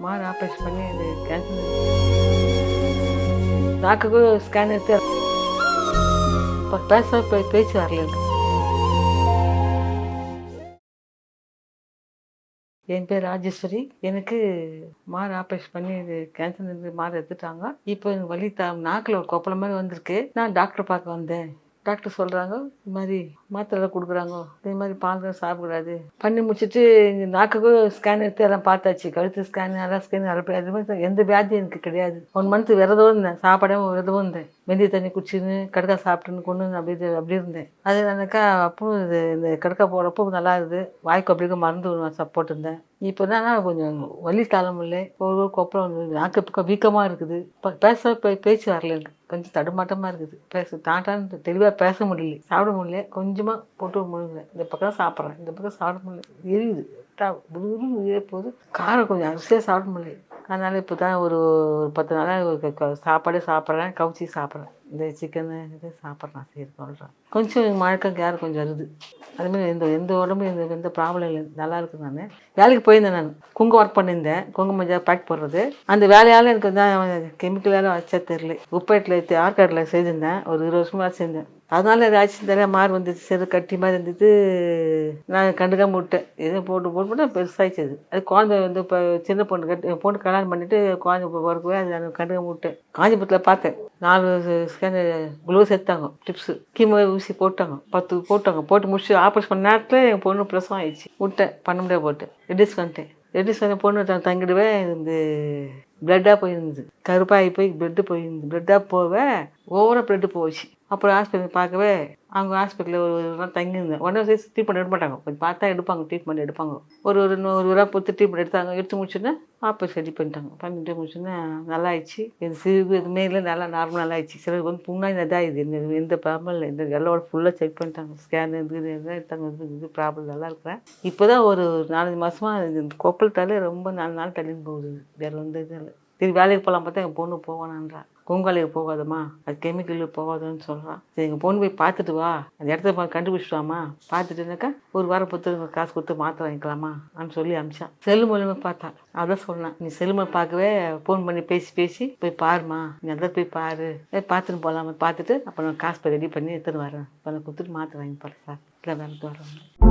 மாறு ஆப்ரேஷன் பண்ணி இது கேன்சல் நாக்குக்கு ஸ்கேன் எடுத்து இப்போ பேச போய் பேச்சு வரல என் பேர் ராஜேஸ்வரி. எனக்கு மாறு ஆப்ரேஷன் பண்ணி இது கேன்சர் இருந்து மாறு எடுத்துட்டாங்க. இப்போ எனக்கு வலி த நாக்கில் ஒரு கொப்பளம் மாதிரி வந்திருக்கு. நான் டாக்டர் பார்க்க வந்தேன். டாக்டர் சொல்கிறாங்க இது மாதிரி மாத்திரைலாம் கொடுக்குறாங்க. இதே மாதிரி பால் சாப்பிடக்கூடாது. பண்ணி முடிச்சுட்டு இங்கே நாக்குக்கு ஸ்கேன் எடுத்து எல்லாம் பார்த்தாச்சு. கழுத்து ஸ்கேன் எல்லாம் ஸ்கேன் எல்லாம் அது மாதிரி எந்த வியாதியும் எனக்கு கிடையாது. ஒன் மந்த் விரதம் இருந்தேன். சாப்பிடாம விரதம் இருந்தேன். மெந்தி தண்ணி குடிச்சின்னு கடுக்கா சாப்பிட்டுன்னு கொண்டு அப்படி அப்படி இருந்தேன். அது என்னக்கா அப்பவும் இது இந்த கடுக்கா போகிறப்போ நல்லா இருக்குது வாய்க்கு அப்படியே மறந்து சப்போர்ட் போட்டிருந்தேன் இப்போ என்னன்னா கொஞ்சம் வலி காலம் இல்லை. ஒரு ஒரு கொப்பரம் நாக்கு பக்கம் வீக்கமாக இருக்குது. இப்போ பேச பே- பேச்சு வரல எனக்கு. கொஞ்சம் தடுமாட்டமாக இருக்குது. பேச டாட்டான்னு தெளிவாக பேச முடியல. சாப்பிட முடியல. கொஞ்சமாக போட்டு முடியல இந்த பக்கம் சாப்பிட்றேன். இந்த பக்கம் சாப்பிட முடியல. எரியுது. புது போகுது. காரம் கொஞ்சம் அரிசியாக சாப்பிட முடியல. அதனால் இப்போ தான் ஒரு ஒரு பத்து நாளாக சாப்பாடே சாப்பிட்றேன். கவுச்சி சாப்பிட்றேன். இந்த சிக்கனு இது சாப்பிட்றான் சரி சொல்கிறான் கொஞ்சம் மழக்கம் கேர் கொஞ்சம் வருது. அதுமாதிரி எந்த எந்த உடம்பு எந்த எந்த ப்ராப்ளம் இல்லை. நல்லா இருக்கு நான். வேலைக்கு போயிருந்தேன் நான். குங்கு ஒர்க் பண்ணியிருந்தேன். குங்கும மஞ்சள் பேக் போடுறது. அந்த வேலையால் எனக்கு தான் கெமிக்கலால் வச்சா தெரில உப்பேட்டில் ஆற்காட்டில் செய்திருந்தேன். ஒரு இருபது வருஷமாக செஞ்சேன். அதனால ஏதாச்சும் தெரிய மாறு வந்துச்சு. சிறு கட்டி மாதிரி இருந்தது. நான் கண்டுக்காம விட்டேன். எதோ போட்டு போட்டு போட்டு பெருசாகிச்சது அது. அது குழந்தை வந்து இப்போ சின்ன பொண்ணு கட்டி பொண்ணு கல்யாணம் பண்ணிவிட்டு குழந்தை பிறக்கவே அது நான் கண்டுக்காம விட்டேன். காஞ்சிபுரத்தில் பார்த்தேன். நாலு ஸ்கேன் க்ளோஸ் எடுத்தாங்க டிப்ஸு கீமோ ஊசி போட்டாங்க. பத்து போட்டாங்க. போட்டு முடிச்சு ஆப்ரேஷன் பண்ண நேரத்தில் என் பொண்ணு பிரசவம் ஆயிடுச்சு. விட்டேன். பண்ண முடியாது போட்டு. ரெடியூஸ் பண்ணிட்டேன் ரெடியூஸ் பண்ண பொண்ணு தங்கிடுவேன். இந்த பிளட்டாக போயிருந்தது. கருப்பாகி போய் பிளட்டு போயிருந்தது. பிளட்டாக போவேன் ஓவராக பிளட்டு போச்சு. அப்புறம் ஹாஸ்பிட்டல் பார்க்கவே அவங்க ஹாஸ்பிட்டலில் ஒரு ஒரு நாள் தங்கியிருந்தேன். உடனே சேர்த்து ட்ரீட்மெண்ட் எடுக்க மாட்டாங்க கொஞ்சம் பார்த்தா எடுப்பாங்க ட்ரீட்மெண்ட் எடுப்பாங்க. ஒரு ஒரு நூ- ஒரு ரூபா பொறுத்து ட்ரீட்மெண்ட் எடுத்தாங்க. எடுத்து முடிச்சுன்னா ஆப்ரேஷன் ரெடி பண்ணிட்டாங்க. பண்ணிட்டு முடிச்சுன்னா நல்லா ஆயிடுச்சு இது சிறு எதுவுமே இல்லை. நல்லா நார்மல் நல்லா ஆயிடுச்சு சிலருக்கு வந்து புண்ணாக இதாகுது எந்த எந்த ப்ராப்ளம் இல்லை. இந்த எல்லோட ஃபுல்லாக செக் பண்ணிட்டாங்க. ஸ்கேன் இது எடுத்தாங்க. இது இது ப்ராப்ளம் நல்லா இருக்கிறேன். இப்போ தான் ஒரு நாலஞ்சு மாதமாக இந்த கொப்பளத்தாலே ரொம்ப நாலு நாள் தள்ளின்னு போகுது. வேறு வந்து இது இல்லை. சரி வேலைக்கு போகலாம் பார்த்தா எங்கள் பொண்ணு போவானான்றா. பொங்கலுக்கு போகாதம்மா. அது கெமிக்கல் போகாதுன்னு சொல்கிறான் சரி எங்கள் பொண்ணு போய் பார்த்துட்டு வா. அந்த இடத்த பார்த்து கண்டுபிடிச்சிட்டு பார்த்துட்டுனாக்கா ஒரு வாரம் பொறுத்து காசு கொடுத்து மாத்திரை வாங்கிக்கலாமா அப்படின்னு சொல்லி அமிச்சான் செல்லு மூலியமாக பார்த்தா. அதான் சொன்னான் நீ செல்லு மூலம் பார்க்கவே ஃபோன் பண்ணி பேசி பேசி போய் பாருமா நீ அதான் போய் பாரு. பார்த்துட்டு போகலாமா பார்த்துட்டு அப்புறம் நான் காசு போய் ரெடி பண்ணி எடுத்துன்னு வரேன் இப்போ நான் கொடுத்துட்டு மாத்திரை வாங்கி போகிறேன் சார். இல்லை வேலைக்கு வரேன்.